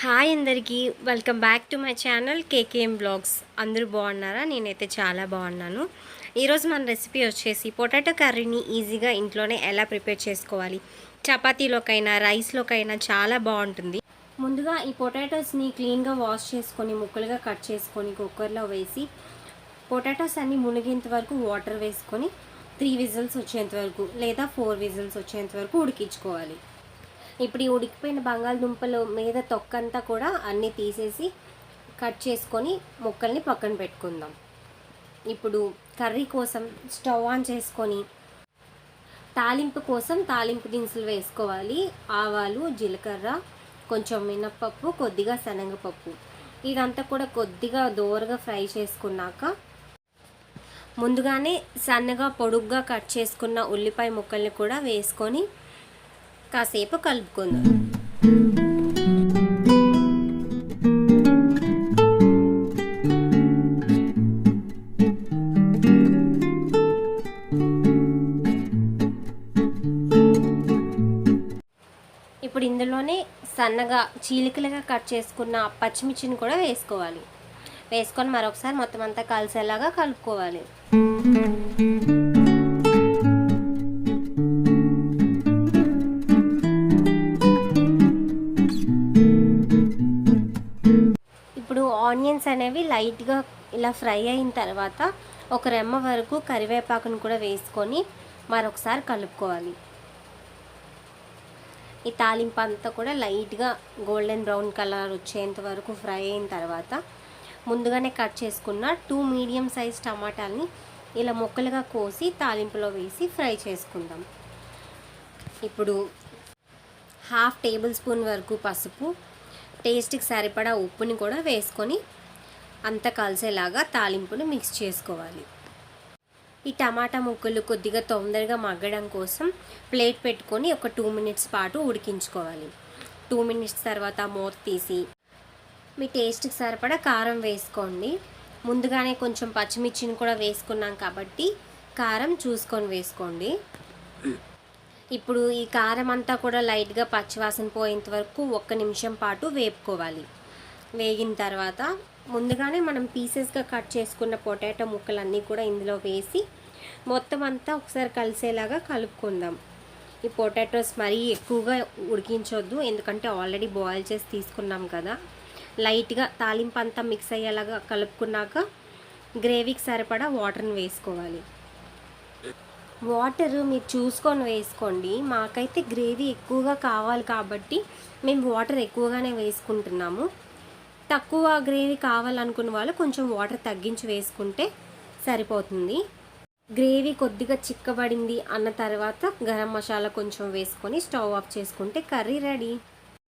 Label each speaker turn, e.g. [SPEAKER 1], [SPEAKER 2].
[SPEAKER 1] Hi అందరికీ welcome back to my channel KKM blogs. అందరూ బాగున్నారా? నేనైతే చాలా బాగున్నాను. ఈరోజు మన రెసిపీ వచ్చేసి పొటాటో కర్రీని ఈజీగా ఇంట్లోనే ఎలా ప్రిపేర్ చేసుకోవాలి? చపాతీలోకైనా రైస్లోకైనా చాలా బాగుంటుంది. ముందుగా ఈ పొటాటోస్ని క్లీన్గా వాష్ చేసుకొని ముక్కలుగా కట్ చేసుకొని కుక్కర్లో వేసి పొటాటోస్ అన్ని మునిగేంత వరకు వాటర్ వేసుకొని త్రీ విజిల్స్ వచ్చేంత వరకు లేదా ఫోర్ విజిల్స్ వచ్చేంత వరకు ఉడికించుకోవాలి. ఇప్పుడు ఈ ఉడికిపోయిన బంగాళదుంపలు మీద తొక్కంతా కూడా అన్నీ తీసేసి కట్ చేసుకొని ముక్కల్ని పక్కన పెట్టుకుందాం. ఇప్పుడు కర్రీ కోసం స్టవ్ ఆన్ చేసుకొని తాలింపు కోసం తాలింపు దినుసులు వేసుకోవాలి. ఆవాలు జీలకర్ర కొంచెం మినప్పప్పు కొద్దిగా శనగపప్పు. ఇదంతా కూడా కొద్దిగా దోరగా ఫ్రై చేసుకున్నాక ముందుగానే సన్నగా పొడుగ్గా కట్ చేసుకున్న ఉల్లిపాయ ముక్కల్ని కూడా వేసుకొని కాసేపు కలుపుకుందాం. ఇప్పుడు ఇందులోనే సన్నగా చీలికలుగా కట్ చేసుకున్న పచ్చిమిర్చిని కూడా వేసుకోవాలి. వేసుకొని మరొకసారి మొత్తం అంతా కలిసేలాగా కలుపుకోవాలి. ఆనియన్స్ అనేవి లైట్గా ఇలా ఫ్రై అయిన తర్వాత ఒక రెమ్మ వరకు కరివేపాకును కూడా వేసుకొని మరొకసారి కలుపుకోవాలి. ఈ తాలింపు అంతా కూడా లైట్గా గోల్డెన్ బ్రౌన్ కలర్ వచ్చేంత వరకు ఫ్రై అయిన తర్వాత ముందుగానే కట్ చేసుకున్న టూ మీడియం సైజ్ టమాటాలని ఇలా ముక్కలుగా కోసి తాలింపులో వేసి ఫ్రై చేసుకుందాం. ఇప్పుడు హాఫ్ టేబుల్ స్పూన్ వరకు పసుపు టేస్ట్కి సరిపడా ఉప్పుని కూడా వేసుకొని అంత కలిసేలాగా తాలింపును మిక్స్ చేసుకోవాలి. ఈ టమాటా ముక్కలు కొద్దిగా తొందరగా మగ్గడం కోసం ప్లేట్ పెట్టుకొని ఒక టూ మినిట్స్ పాటు ఉడికించుకోవాలి. టూ మినిట్స్ తర్వాత మూత తీసి మీ టేస్ట్కి సరిపడా కారం వేసుకోండి. ముందుగానే కొంచెం పచ్చిమిర్చిని కూడా వేసుకున్నాం కాబట్టి కారం చూసుకొని వేసుకోండి. ఇప్పుడు ఈ కారం అంతా కూడా లైట్గా పచ్చివాసన పోయేంత వరకు ఒక్క నిమిషం పాటు వేపుకోవాలి. వేగిన తర్వాత ముందుగానే మనం పీసెస్గా కట్ చేసుకున్న పొటాటో ముక్కలన్నీ కూడా ఇందులో వేసి మొత్తం అంతా ఒకసారి కలిసేలాగా కలుపుకుందాం. ఈ పొటాటోస్ మరీ ఎక్కువగా ఉడికించొద్దు ఎందుకంటే ఆల్రెడీ బాయిల్ చేసి తీసుకున్నాం కదా. లైట్గా తాలింపు అంతా మిక్స్ అయ్యేలాగా కలుపుకున్నాక గ్రేవీకి సరిపడా వాటర్ని వేసుకోవాలి. వాటర్ మీరు చూసుకొని వేసుకోండి. మాకైతే గ్రేవీ ఎక్కువగా కావాలి కాబట్టి మేము వాటర్ ఎక్కువగానే వేసుకుంటున్నాము. తక్కువ గ్రేవీ కావాలనుకున్న వాళ్ళు కొంచెం వాటర్ తగ్గించి వేసుకుంటే సరిపోతుంది. గ్రేవీ కొద్దిగా చిక్కబడింది అన్న తర్వాత గరం మసాలా కొంచెం వేసుకొని స్టవ్ ఆఫ్ చేసుకుంటే కర్రీ రెడీ.